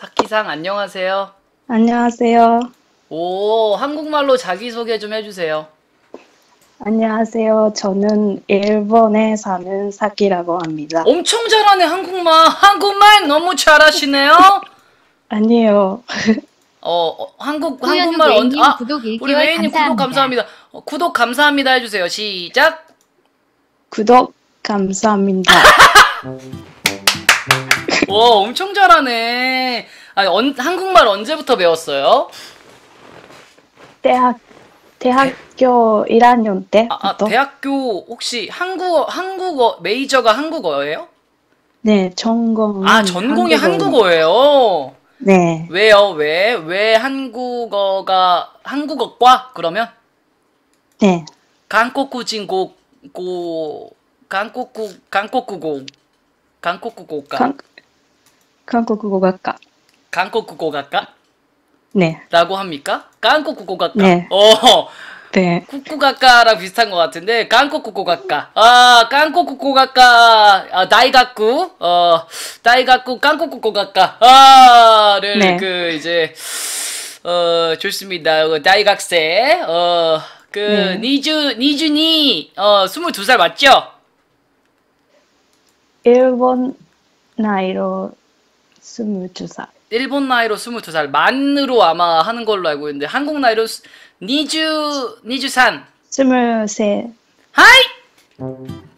사키상 안녕하세요. 안녕하세요. 오, 한국말로 자기소개 좀 해주세요. 안녕하세요. 저는 일본에 사는 사키라고 합니다. 엄청 잘하네, 한국말. 한국말 너무 잘하시네요. 아니요. 어, 어, 한국, 한국말 언, 웨이님 아, 구독 우리 1개월 웨이님 구독 감사합니다. 감사합니다. 어, 구독 감사합니다 해주세요. 시작. 구독 감사합니다. 와, 엄청 잘하네. 아, 언, 한국말 언제부터 배웠어요? 대학 대학교 1학년 아, 아, 때부터 대학교 혹시 한국어, 한국어, 메이저가 한국어예요? 네 전공 아, 전공이 한국어예요. 네 왜요? 왜? 왜 한국어가 한국어과? 그러면 네. 한국구진 고, 고, 한국구, 한국구고, 한국구고가, 한 한국어학과 한국구고가까? 네 라고 합니까? 한국구고가까? 네. 어, 네. 쿠쿠가까랑 비슷한 것 같은데 깐코쿠고가까 아 깐코쿠고가까 아 다이가쿠 어 다이가쿠 깐코쿠고가까 아를 네. 그 이제 어 좋습니다 어, 다이각생 어그 네. 니주 니준이 어 22살 맞죠? 일본 나이로 22살 일본 나이로 22살 만으로 아마 하는 걸로 알고 있는데 한국 나이로 스- 니주 니주산 23 하이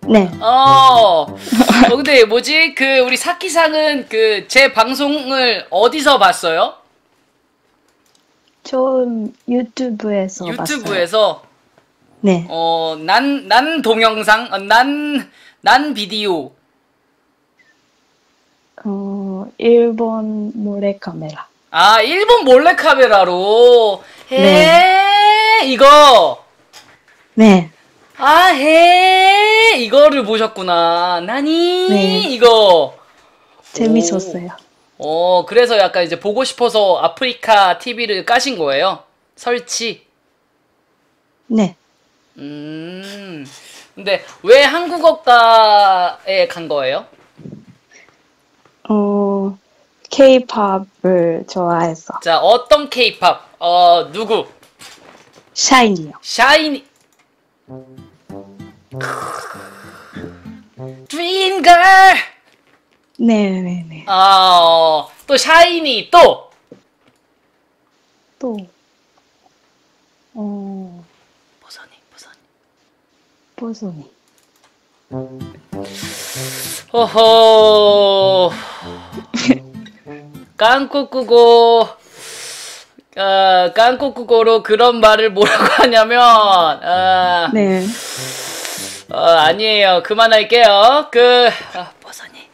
네. 어, 어 근데 뭐지? 그 우리 사키상은 그 제 방송을 어디서 봤어요? 처음 유튜브에서 봤어요. 유튜브에서 네. 어, 난, 난 동영상, 어, 난, 난 비디오. 어, 일본 몰래카메라. 아, 일본 몰래카메라로. 해, 네. 이거. 네. 아, 해, 이거를 보셨구나. 나니, 네. 이거. 재밌었어요. 어, 그래서 약간 이제 보고 싶어서 아프리카 TV를 까신 거예요? 설치. 네. 음. 근데 왜 한국어과에 간 거예요? 어, K-팝을 좋아해서. 자, 어떤 케이팝? 어, 누구? 샤이니요. 샤이니. 드림걸. 네네네. 어, 또 샤이니 또. 또, 어, 보선이, 보선이. 보소니. 호호. 깐꾸꾸고. 어, 깐꾸꾸고로 그런 말을 뭐라고 하냐면, 어, 네. 어, 아니에요. 그만할게요. 그, 아, 버선이.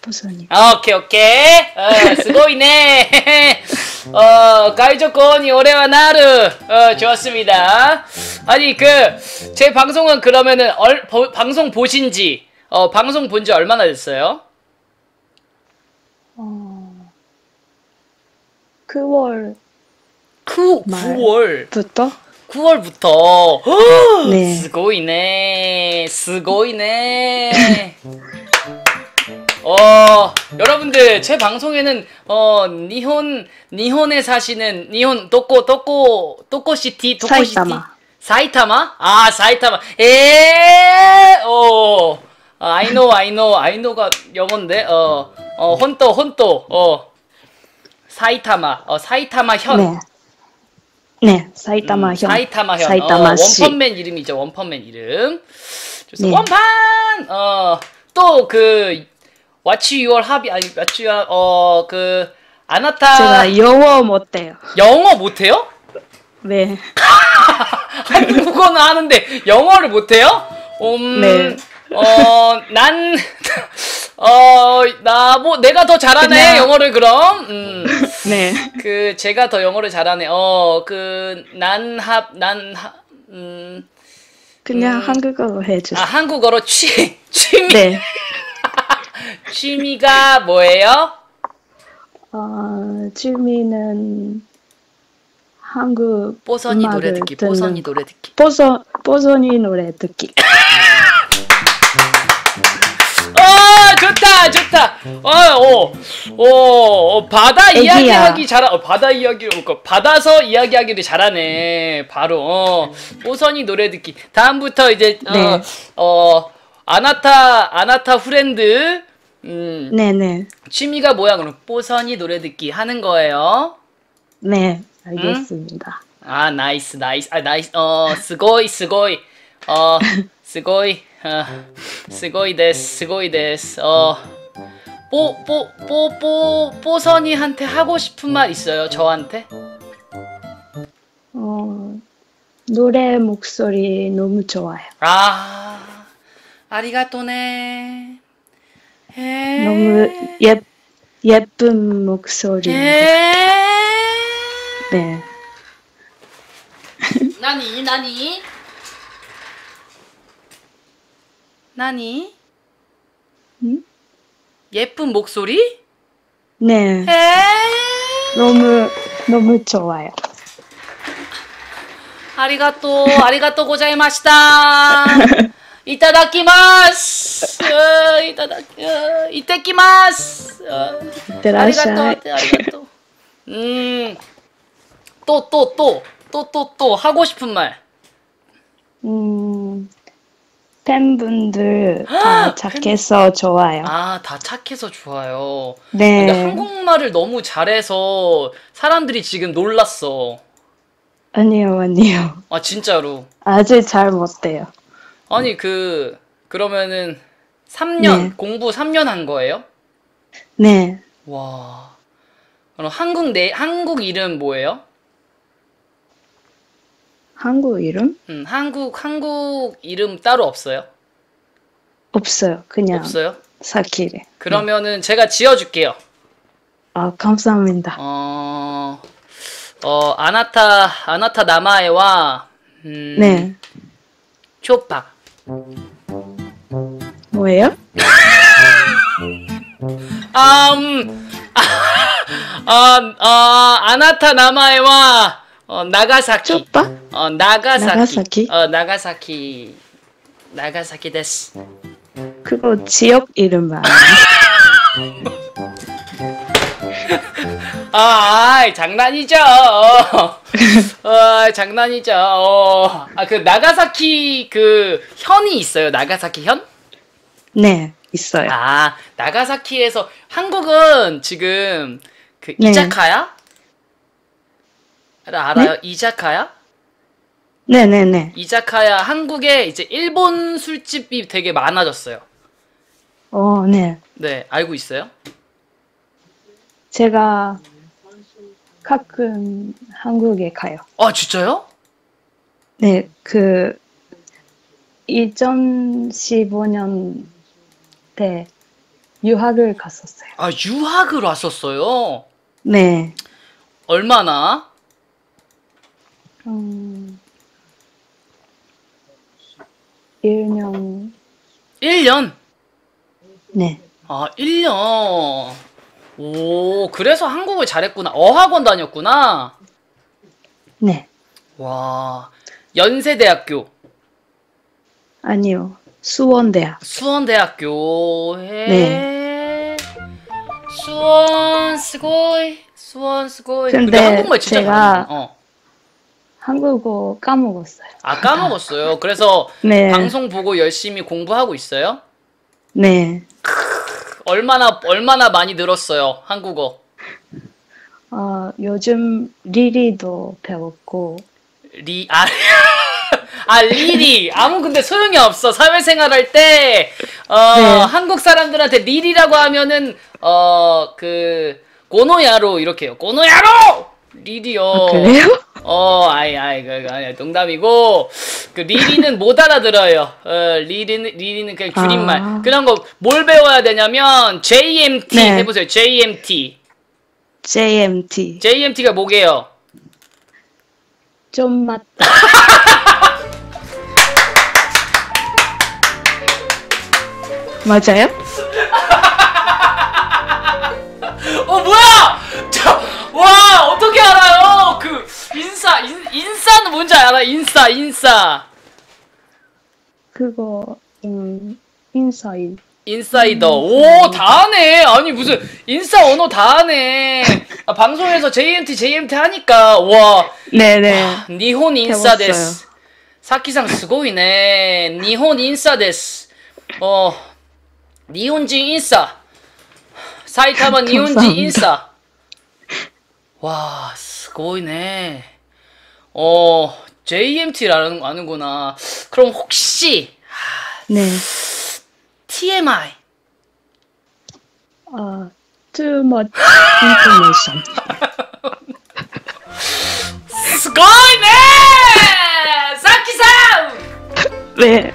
보소니. 아, 오케이, 오케이. 어, 스고이네. 어, 가이조코니 오레와 나르. 어, 좋았습니다. 아니, 그, 제 방송은 그러면은, 얼, 보- 방송 보신 지, 어, 방송 본 지 얼마나 됐어요? 9월 부터? 9, 말. 9월. 9월부터. 네. 스고이네. 스고이네. 어, 여러분들 제 방송에는 어 니혼 니혼에 사시는 니혼 도코 도코 도코 시티 도코 시티 사이타마. 사이타마? 아, 사이타마. 에! 오. 아, I know, I know, I know가 영어인데. 어. 어. 어. 사이타마. 어, 사이타마 현. 네. 네, 사이타마 음, 현. 사이타마 현. 사이타마시. 어, 원펀맨 이름이죠. 원펀맨 이름. 좋습니다. 네. 원판. 어, 또그 What's your hobby? 아니, What's your 어그 아나타 제가 영어 못해요. 영어 못해요? 네. 한국어는 하는데 영어를 못해요? 음, 네. 어, 난, 어, 나, 뭐, 내가 더 잘하네, 그냥- 영어를 그럼. 음, 네. 그, 제가 더 영어를 잘하네. 어, 그, 난, 합, 난, 합, 음, 그냥 음. 한국어로 아, 해주세요. 한국어로 취, 취미, 네. 취미가 뭐예요? 어, 취미는 한국 뽀선이 노래 듣기, 뽀선이 노래 듣기. 뽀서, 뽀선이 노래 듣기. 좋다! 아 좋다. 어어 어, 어, 바다 애기야. 이야기하기 잘하. 어, 바다 이야기 어, 받아서 이야기하기를 잘하네. 바로 어 뽀선이 노래 듣기. 다음부터 이제 어, 네. 어 아나타 아나타 프렌드 음 네네. 취미가 뭐야 그럼 뽀선이 노래 듣기 하는 거예요. 네, 알겠습니다. 아 나이스 나이스 아 나이스 어 스고이 스고이 어 스고이 어 스고이 데스 스고이 데스 어뽀뽀뽀뽀 뽀선이한테 하고 싶은 말 있어요 저한테? 어, 노래 목소리 너무 좋아요. 아 아리가또네. 에. 너무 예, 예쁜 목소리. 에. 네. 나니 나니 나니 응? 예쁜 목소리? 네. 에 너무, 너무 좋아요. 아리가또 아리가또 고자이마시다. 이타다키마스. 어, 이타다 어, 이테키마스. 어, 이때라샤이. 아리가또 아리가또. 음 또 또 또. 또 또 또. 하고 싶은 말. 음, 팬분들 다 착해서 좋아요. 아, 다 착해서 좋아요. 네. 근데 한국말을 너무 잘해서 사람들이 지금 놀랐어. 아니요, 아니요. 아, 진짜로. 아직 잘 못해요. 아니, 그, 그러면은 3년, 네. 공부 3년 한 거예요? 네. 와. 그럼 한국 내, 한국 이름 뭐예요? 한국 이름? 음, 한국, 한국 이름 따로 없어요? 없어요. 그냥 없어요? 사키리. 그러면은 제가 지어줄게요. 아, 감사합니다. 어, 어, 아나타, 아나타 나마에와, 음, 네. 초파. 뭐예요? 음, 아, 아, 아나타 나마에와 어, 나가사키. 쪼빠? 어, 나가사키. 나가사키? 어, 나가사키. 나가사키 데스. 그거 지역 이름 아니에요? 아, 아이, 장난이죠. 어, 장난이죠. 어. 아, 그 나가사키 그 현이 있어요. 나가사키 현? 네, 있어요. 아, 나가사키에서 한국은 지금 그 네. 이자카야? 알아, 알아요? 이자카야? 네네네. 이자카야 한국에 이제 일본 술집이 되게 많아졌어요. 어, 네. 네, 알고 있어요? 제가 가끔 한국에 가요. 아, 진짜요? 네, 그 2015년 때 유학을 갔었어요. 아, 유학을 왔었어요. 네. 얼마나? 음, 1년, 1년. 네. 아, 1년. 오, 그래서 한국을 잘했구나. 어학원 다녔구나. 네. 와, 연세대학교, 아니요. 수원대학. 수원대학교. 해. 네. 수원, 스고이. 수원, 스고이. 근데, 근데 한국말 진짜 제가- 잘하네. 어. 한국어 까먹었어요. 아, 까먹었어요. 그래서 네. 방송 보고 열심히 공부하고 있어요? 네. 얼마나, 얼마나 많이 늘었어요, 한국어? 어, 요즘 리리도 배웠고, 리, 아, 아, 리리. 아무 근데 소용이 없어. 사회생활 할 때, 어, 네. 한국 사람들한테 리리라고 하면은, 어, 그, 고노야로 이렇게 해요. 고노야로! 리리요. 아, 그래요? 어, 아이, 아이, 그, 그, 아니, 농담이고, 그, 리리는 못 알아들어요. 어, 리리는, 리리는 그냥 줄임말. 아. 그런 거, 뭘 배워야 되냐면, JMT 네. 해보세요. JMT. JMT. JMT가 뭐게요? 좀 맞다. 맞아요? 어 뭐야? 저, 와 어떻게 알아요? 그 인싸 인, 인싸는 뭔지 알아? 인싸 인싸. 그거, 음, 인사이. 인사이더. 오, 다 하네. 아니, 무슨, 인싸 언어 다 하네. 아, 방송에서 JMT, JMT 하니까, 와, 네네. 니혼 인싸 데스. 사키상 스고이네. 니혼 인싸 데스. 어, 니혼진 인싸. 사이타마 니혼진. 인싸. 와, 스고이네. 어, JMT라는 거 아는구나. 그럼 혹시 네. TMI 어, too much information. 네.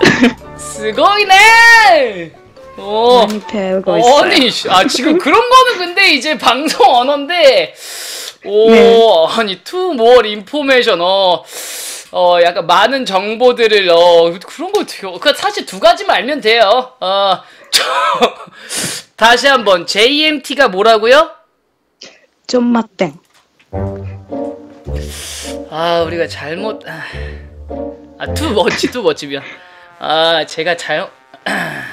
스고이네! 오. 많이 배우고 있어요. 아니, 씨, 아, 지금 그런 거는 근데 이제 방송 언어인데, 오, 네. 아니, more information, 어, 어, 약간 많은 정보들을, 어, 그런 거, 되게- 그 사실 두 가지만 알면 돼요. 어, 저, 다시 한번, JMT가 뭐라고요? 좀맛땡. 아, 우리가 잘못, 아, much, too much, 미안. 아, 제가 잘못,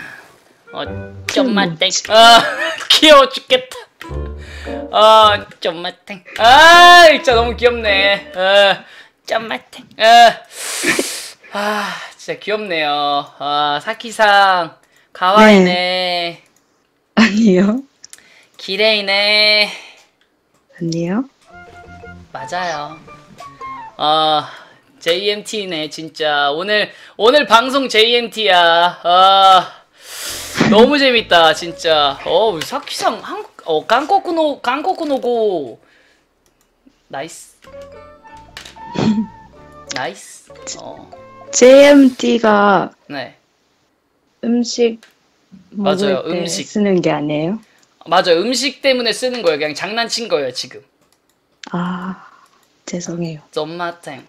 어, 좀만 땡. 아, 귀여워 죽겠다. 아, 좀만 땡. 아, 진짜 너무 귀엽네. 아, 좀만 땡. 아, 아, 진짜 귀엽네요. 아, 사키상, 가와이네. 아니요. 기레이네. 아니요. 맞아요. 아, JMT네, 진짜. 오늘, 오늘 방송 JMT야. 아, 너무 재밌다, 진짜. 어, 사키상, 한국, 어, 한국노, 한국노고. 나이스. 나이스. 어, JMT가 네. 음식 먹을 맞아요, 때 음식. 쓰는 게 아니에요? 맞아 요. 음식 때문에 쓰는 거예요. 그냥 장난친 거예요, 지금. 아, 죄송해요. 썸마탱.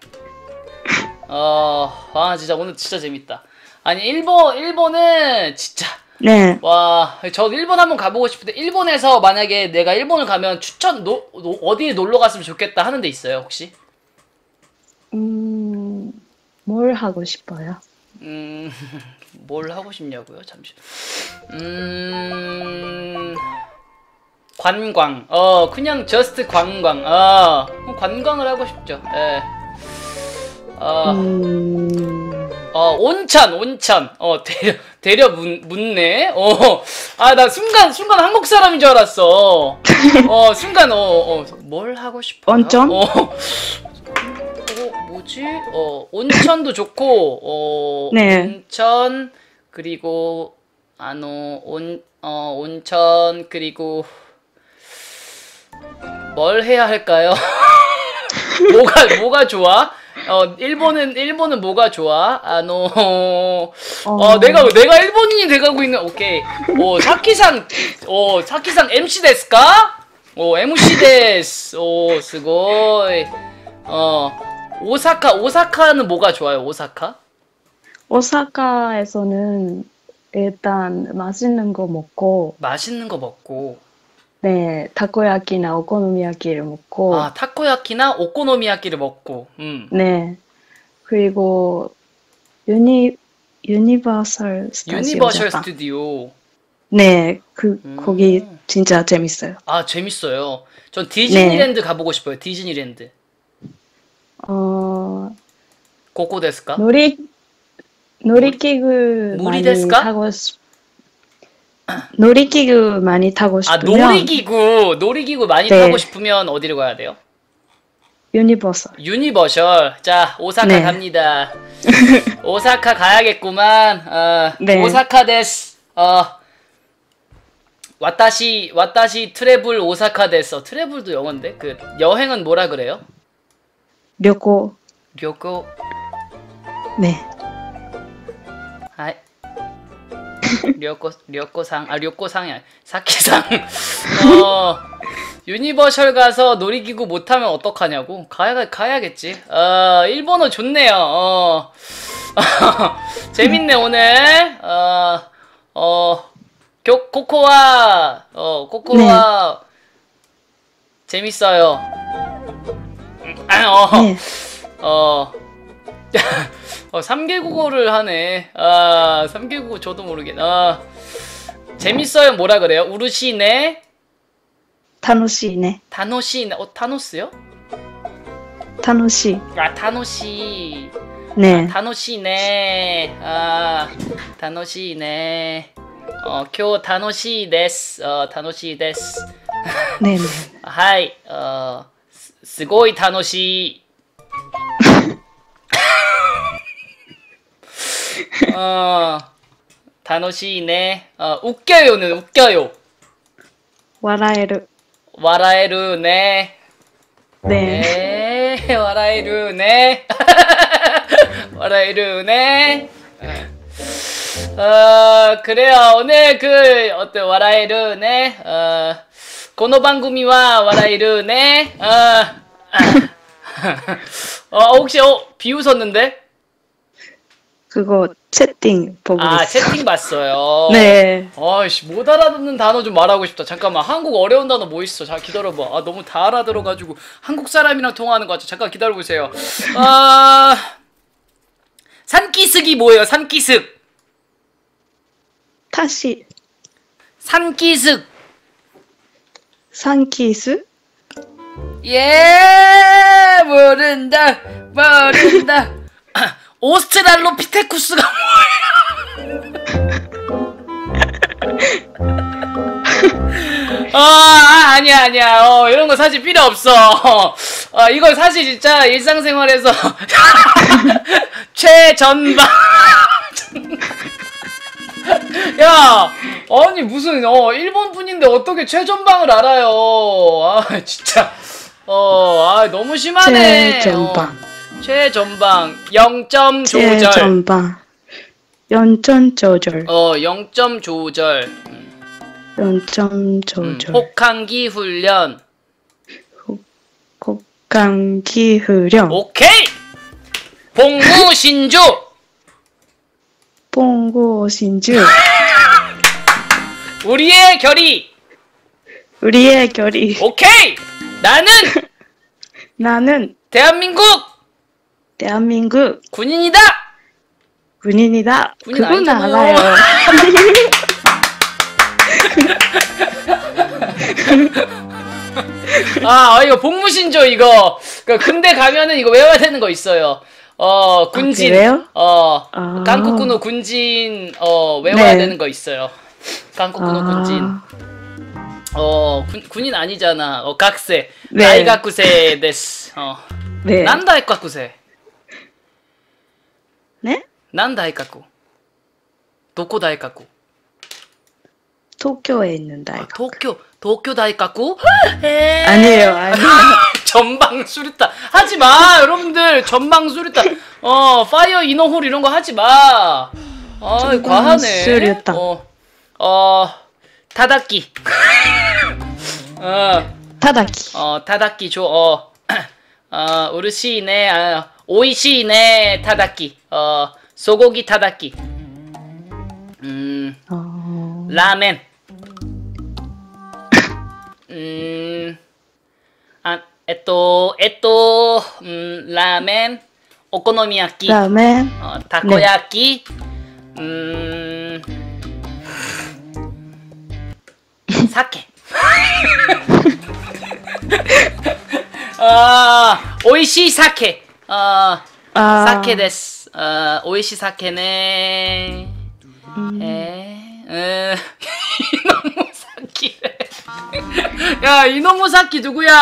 어, 아, 진짜 오늘 진짜 재밌다. 아니, 일본, 일본은 진짜, 네. 와, 저 일본 한번 가보고 싶은데, 일본에서 만약에 내가 일본을 가면 추천, 노, 노- 어디에 놀러 갔으면 좋겠다 하는 데 있어요, 혹시? 음, 뭘 하고 싶어요? 음, 뭘 하고 싶냐고요? 잠시. 음, 관광. 어, 그냥 저스트 관광. 어, 관광을 하고 싶죠. 예. 어, 음, 어, 온천, 온천. 어, 대려, 대려 문, 묻네. 어, 아, 나 순간, 순간 한국 사람인 줄 알았어. 어, 순간, 어, 어, 뭘 하고 싶어? 온천? 어, 어, 뭐지? 어, 온천도 좋고, 어, 네. 온천, 그리고, 아노, 온, 어, 온천, 그리고, 뭘 해야 할까요? 뭐가, 뭐가 좋아? 어, 일본은, 일본은 뭐가 좋아? 아노, 어, 내가, 내가 일본인이 돼가고 있는, 오케이. 오, 사키상, 오, 사키상 MC 데스까? 오, MC 데스. 오, 스고이. 어, 오사카, 오사카는 뭐가 좋아요, 오사카? 오사카에서는 일단 맛있는 거 먹고, 맛있는 거 먹고, 네, 타코야키나 오코노미야키를 먹고, 아, 타코야키나 오코노미야키를 먹고, 음. 네, 그리고 유니 유니버설 스타디오 유니버셜 자판. 스튜디오. 네, 그 음. 거기 진짜 재밌어요. 아, 재밌어요. 전 디즈니랜드 가보고 싶어요, 디즈니랜드. 어, 고고 데스까? 놀이 놀이기구 많이 데스까? 타고 싶 놀이기구 많이 타고 아, 싶으면 놀이기구, 놀이기구 많이 네. 타고 싶으면 어디로 가야 돼요? 유니버설. 유니버셜. 자, 오사카 네. 갑니다. 오사카 가야겠구만. 어, 네. 오사카 데스. 어, 와타시, 와타시 트래블 오사카 데스. 어, 트래블도 영어인데? 그, 여행은 뭐라 그래요? 旅行 료고, 네. 하이. 료고, 료고상, 아, 료고상이 아니 사키상. 어, 유니버셜 가서 놀이기구 못하면 어떡하냐고? 가야, 가야겠지. 어, 일본어 좋네요. 어. 재밌네, 오늘. 어, 어, 교, 코코아, 어, 코코아. 재밌어요. 아, 어, 네. 어, 어, 3개 국어를 하네. 아, 3개 국어 저도 모르겠. 아, 재밌어요. 뭐라 그래요? 우르시네, 楽しいね。 타노시네. 어, 타노스요? 楽しい。 아, 타노시. ね 타노시네. 아, 타노시네. 어, 今日楽しいです. 어, 楽しいです.え。ねえねはい、あーすすごい楽しい。 あー楽しいね。あ웃겨요는 웃겨요。 え。笑える。笑えるね。ねえ。ねえ、笑えるね。笑えるね。어, 그래요. 오늘 그, 어때, 와라이르네. 어, この番組は 와라이르네. 어, 어, 혹시, 어, 비웃었는데? 그거 채팅 보고 아, 있어. 채팅 봤어요. 네. 아이씨, 못 알아듣는 단어 좀 말하고 싶다. 잠깐만, 한국 어려운 단어 뭐 있어? 자, 기다려봐. 아, 너무 다 알아들어가지고, 한국 사람이랑 통화하는 것 같아. 잠깐 기다려 보세요. 아, 산기슭이 뭐예요? 산기슭. 타시 산기슭. 산키스? 예, 모른다, 모른다. 오스트랄로피테쿠스가 뭐예요? 아, 아, 아니야, 아니야. 어, 이런 거 사실 필요 없어. 어, 이거 사실 진짜 일상생활에서 최전방. 야, 아니 무슨 어 일본 분인데 어떻게 최전방을 알아요? 아 진짜 어, 아 너무 심하네. 최전방. 어, 최전방 0점 조절. 최전방. 연전 조절. 어, 0점 조절. 음, 연점 음, 조절. 혹한기 훈련. 곡감기 후령. 오케이. 복무 신조. 뽕고 신주. 우리의 결의. 우리의 결의. 오케이. 나는 나는 대한민국 대한민국 군인이다. 군인이다. 군인 그건 아니잖아요. 알아요. 아, 어, 이거 복무신조 이거 그 군대 가면은 이거 외워야 되는 거 있어요. 어 군진. 그래요? 어 아. 한국군의 군진 어 외워야 네. 되는 거 있어요. 한국군의 아. 군진. 어 군, 군인 아니잖아. 어 각세. 네. 다이가쿠세 데스. 어. 네. 난 다이 가쿠세. 네? 난 다이가쿠. 도코 다이가쿠. 도쿄에 있는 아, 다이가. 도쿄 도쿄 다이가쿠? 에 아니에요, 아니에요. 전방 수류탄 하지 마 여러분들 전방 수류탄 어 파이어 이너홀 이런 거 하지 마. 아 과하네. 수류탄. 어, 어 타다키. 어, 타다키. 어 타다키 줘. 어, 어 우르시네. 아, 오이시네 타다키. 어 そごぎたたき。うん。ラーメン。うん。あ、えっと、えっと、うん、ラーメン、お好み焼き。ラーメン。たこ焼き。ね、うん。酒。ああ、美味しい酒。ああ、酒です。 어, 오이시 사케네. 에, 어. 이노무사키래. 야, 이노무사키 누구야?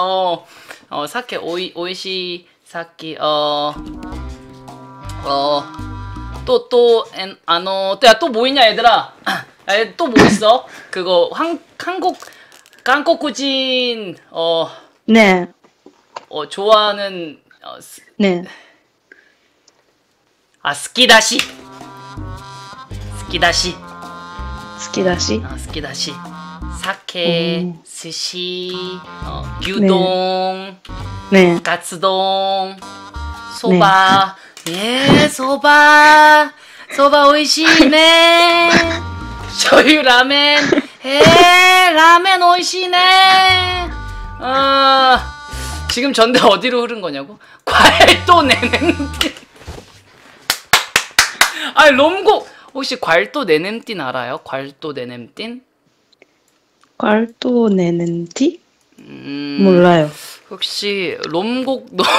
어, 어, 사케 오이 오이시 사키 어, 어, 또 또 엔, 아노, 야, 또 뭐있냐 얘들아? 아, 야, 또 뭐 있어? 그거 한 한국 한국인 어, 네, 어 좋아하는 어, 네. 아 스키다시 스키다시 好きだし。 어, 스키다시 사케 오. 스시 어, 규동 네. 가츠동 소바 예 소바 소바 오이시네 쇼유 라멘 에 라멘 오이시네 어 지금 전대 어디로 흐른 거냐고 과일 또 내는 아니 롬곡 혹시 괄도 내냄띤 알아요? 괄도 내냄띤? 괄도 내는 티? 음, 몰라요. 혹시 롬곡 너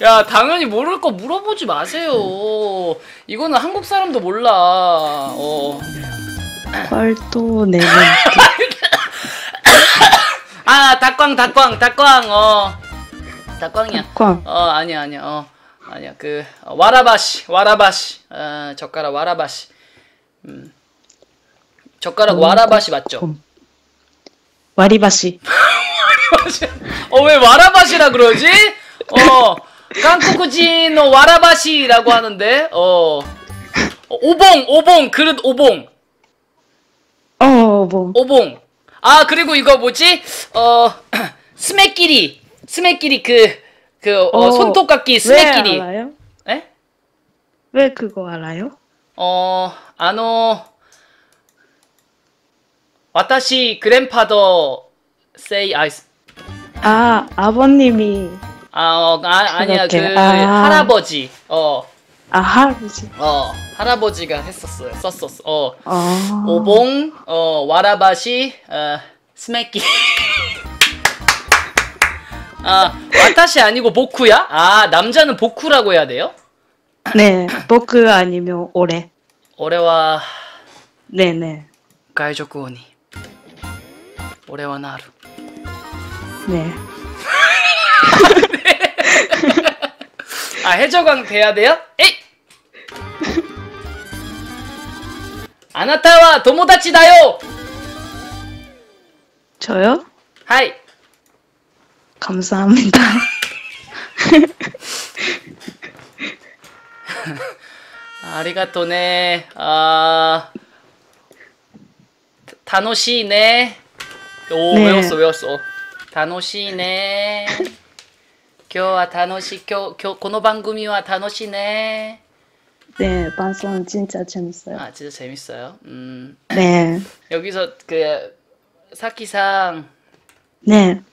야, 당연히 모를 거 물어보지 마세요. 이거는 한국 사람도 몰라. 어. 괄도 내는 티. 아, 닭광, 닭광, 닭광. 어. 닭광이야. 꽝. 어, 아니야, 아니야. 어. 아니야. 그 어, 와라바시, 와라바시. 어, 젓가락 와라바시. 음. 젓가락 와라바시 맞죠? 음. 와리바시. 어, 왜 와라바시라 그러지? 어, 깐코쿠지노 와라바시라고 하는데, 어, 어, 오봉, 오봉, 그릇 오봉, 어, 뭐. 오봉. 아, 그리고 이거 뭐지? 어, 스매끼리, 스매끼리 그, 그, 어, 어, 손톱깎이 왜 스매끼리. 알아요? 에? 왜 그거 알아요? 어, 아노, 와타시 그랜파더 say I 아, 아버님이, 아, 어, 아 아니야 그 그렇게. 아. 할아버지 어 아, 할아버지. 어 할아버지가 했었어요 썼었어 어 아. 오봉 어 와라바시 어 스매끼 아 와타시 아니고 보쿠야 아 남자는 보쿠라고 해야 돼요 네, 보크 아니면 올해. 올해와 네네. 가이조쿠 오니 올해와 나루 네. 아 해적왕 돼야 돼요 에이 아나타와 도모다치다요 저요? 하이 감사합니다. 아리가토네. 아 다노시네. 오 네. 외웠어 외웠어. 다노시네. 今日は楽しい今日今日この番組は楽しいね 네, 방송 진짜 재밌어요. 아 진짜 재밌어요 음 네. 여기서 그 사키상 네.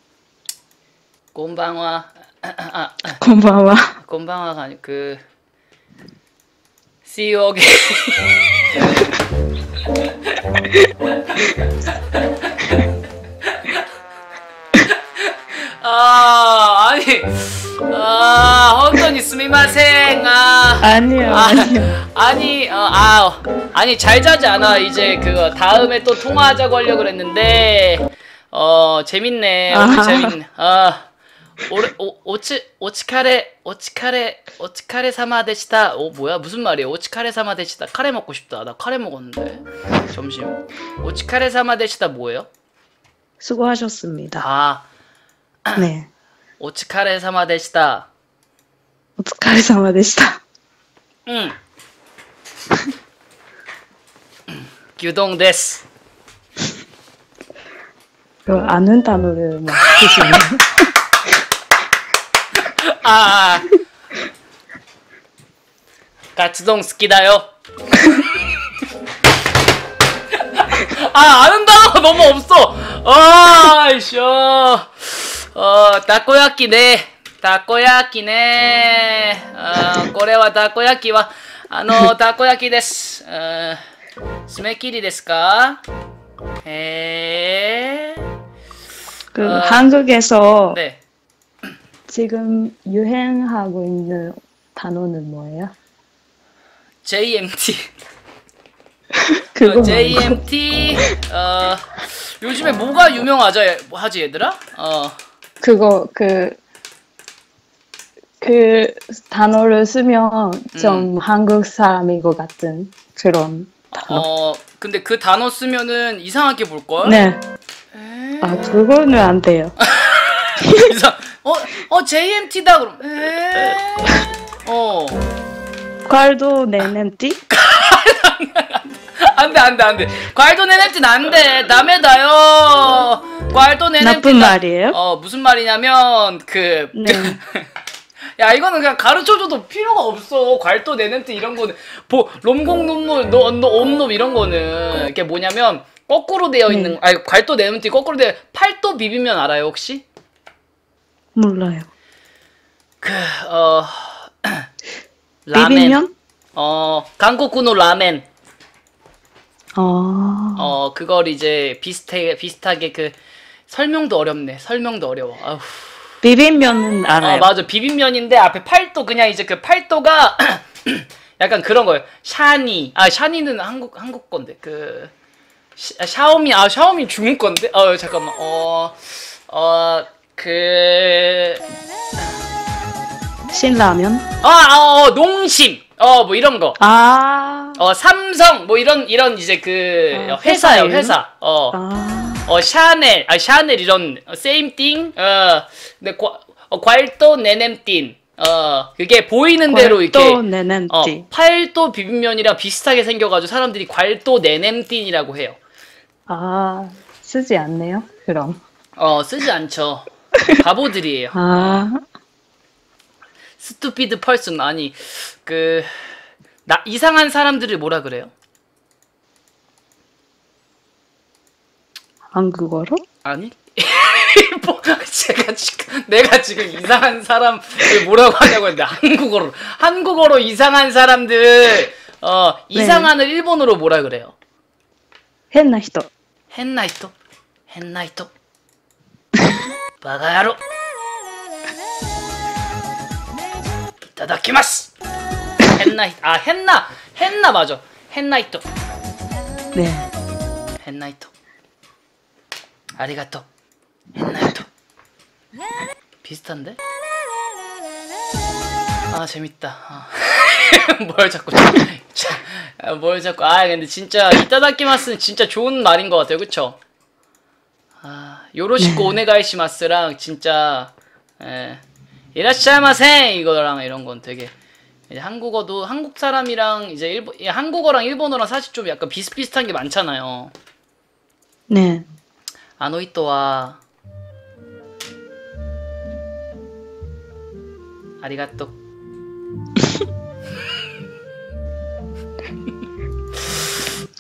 곰방화. 아, 곰방화. 곰방화가 아니 그 See you again 아 아니 아 헌돈이 스미마생 아 아니요 아, 아니요. 아니 어, 아 아니 잘 자지 않아. 이제 그거 다음에 또 통화하자고 하려고 그랬는데 어 재밌네. 아. 재밌네. 아. 오레 오 오치 오치카레 오치카레 오치카레 사마 데시다. 오 뭐야 무슨 말이야? 오치카레 사마 데시다. 카레 먹고 싶다. 나 카레 먹었는데 점심. 오치카레 사마 데시다 뭐예요? 수고하셨습니다. 아 네. 오치카레 사마 데시다. 오치카레 사마 데시다. 응. 규동 데스. 그 아는 단어를 뭐 막 쓰시네. 아, 아. 가츠동 스키다요. 아, 아는 단어가 너무 없어. 아이씨, 어, 어, 타코야끼네. 타코야끼네. 어, これはたこ焼きは、あの、たこ焼きです。어, 爪切りですかへー。 그 아. 한국에서 네. 지금 유행하고 있는 단어는 뭐예요? JMT. 어, JMT 어 요즘에 뭐가 유명하죠 하지 얘들아? 어 그거 그, 그 단어를 쓰면 좀 한국 사람인 것 같은 그런 단어. 어, 근데 그 단어 쓰면은 이상하게 볼 걸. 네. 아, 그거는 안 돼요. 이상. 어 어 JMT다 그럼. 에. 어. 괄도 내냄띠? 안돼 안돼 안돼. 과일도 내냄띠는 안돼. 남의다요. 과일도 내냄띠. 나쁜 말이에요? 어 무슨 말이냐면 그. 네. 야 이거는 그냥 가르쳐줘도 필요가 없어 괄도 내냄띠 이런 거는 뭐 롬공 놈놈 놈놈 이런 거는 이게 뭐냐면 거꾸로 되어 있는 네. 아니 괄도 내냄띠 거꾸로 되어 팔도 비비면 알아요 혹시 몰라요. 그 어 라멘. 비빔면? 어, 한국군의 라멘. 어, 어, 그걸 이제 비슷해, 비슷하게 그, 설명도 어렵네. 설명도 어려워. 아우. 비빔면은 알아요. 어, 맞아. 비빔면인데 앞에 팔도 그냥 이제 그 팔도가 약간 그런 거예요. 샤니. 아, 샤니는 한국, 한국 건데. 그, 샤, 샤오미, 아, 샤오미 중국 건데? 어, 잠깐만. 어, 어, 그, 신라면? 아, 아, 어, 농심. 어, 뭐 이런 거. 아, 어, 삼성. 뭐 이런, 이런 이제 그, 아, 회사요, 회사. 어. 아, 어 샤넬 아 샤넬 이런 same thing 어 근데 과, 어, 괄도 네넴틴 어 그게 보이는 대로 이렇게 어 띠. 팔도 비빔면이랑 비슷하게 생겨 가지고 사람들이 괄도 네넴틴이라고 해요 아, 쓰지 않네요. 그럼. 어 쓰지 않죠 바보들이에요. 아. 스투피드 펄슨 아니 그 나 이상한 사람들을 뭐라 그래요? 한국어로? 아니 뭐, 제가 지금 내가 지금 이상한 사람을 뭐라고 하냐고 했는데 한국어로 한국어로 이상한 사람들 어 네. 이상한을 네. 일본어로 뭐라 그래요? 헨나히토 헨나히토 헨나히토 헨나이 아 네. 비슷한데? 아 재밌다. 아. 뭘 자꾸 자, 아, 뭘 자꾸 아 근데 진짜 이따다키마스는 진짜 좋은 말인 것 같아요. 그쵸? 아 요로시코 음. 오네가이시마스랑 진짜 에, 이라시아마세 이거랑 이런 건 되게 한국어도 한국 사람이랑 이제 일본 한국어랑 일본어랑 사실 좀 약간 비슷비슷한 게 많잖아요. 네. 아노이토와 아리가또.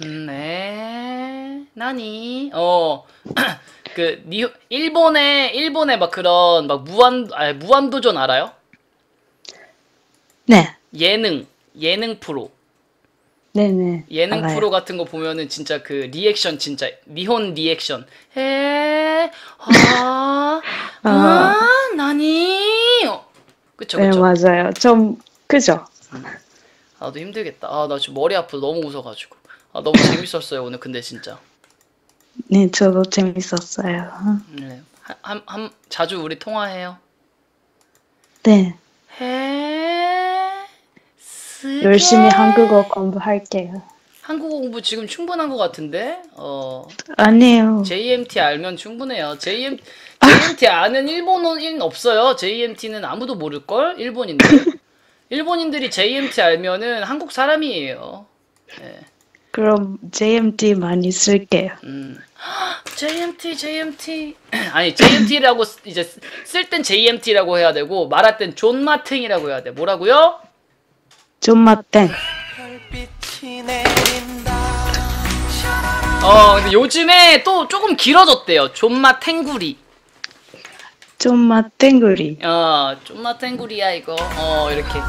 음, 네. 나니? 어. 그 니, 일본의 일본의 막 그런 막 무한 아 무한도전 알아요? 네. 예능 예능 프로 네네. 예능 알아요. 프로 같은 거 보면은 진짜 그 리액션 진짜 니혼 리액션 해 아, 아, 나니? 어, 그쵸, 네, 그쵸. 맞아요. 좀, 그죠? 아, 나도 힘들겠다. 아, 나 지금 머리 아프 너무 웃어가지고. 아, 너무 재밌었어요, 오늘 근데 진짜. 네, 저도 재밌었어요. 네. 한, 한, 한, 자주 우리 통화해요. 네. 해, 쓰게. 열심히 한국어 공부할게요. 한국어 공부 지금 충분한 것 같은데? 어, 아니에요. JMT 알면 충분해요. JM, JMT 아는 일본어인 없어요. JMT는 아무도 모를걸? 일본인들. 일본인들이 JMT 알면은 한국 사람이에요. 그럼 JMT 많이 쓸게요. 음. JMT, JMT. 아니, JMT라고 이제 쓸 땐 JMT라고 해야 되고, 말할 땐 존마탱이라고 해야 돼. 뭐라고요? 존맛땡. 어, 근데 요즘에 또 조금 길어졌대요. 존마 탱구리. 존맛땡구리. 어, 존마 탱구리야, 이거. 어, 이렇게.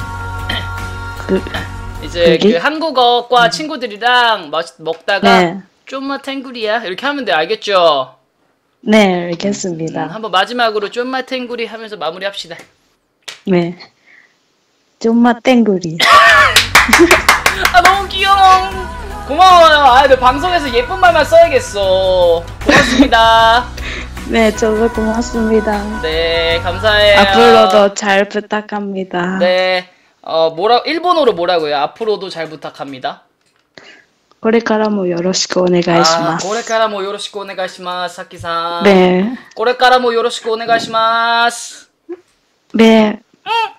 그, 이제 그게? 그 한국어과 친구들이랑 먹, 먹다가 네. 좀마 탱구리야 이렇게 하면 돼 알겠죠? 네, 음, 알겠습니다. 한번 마지막으로 좀마 탱구리 하면서 마무리합시다. 네. 존맛땡구리. 아 너무 귀여워. 고마워요. 아, 근데 방송에서 예쁜 말만 써야겠어. 고맙습니다. 네, 저도 고맙습니다. 네, 감사해요. 앞으로도 잘 부탁합니다. 네, 어 뭐라 일본어로 뭐라고요? 앞으로도 잘 부탁합니다. これからもよろしくお願いします。これからもよろしくお願いします。さきさん。これからもよろしくお願いします。べえ。うん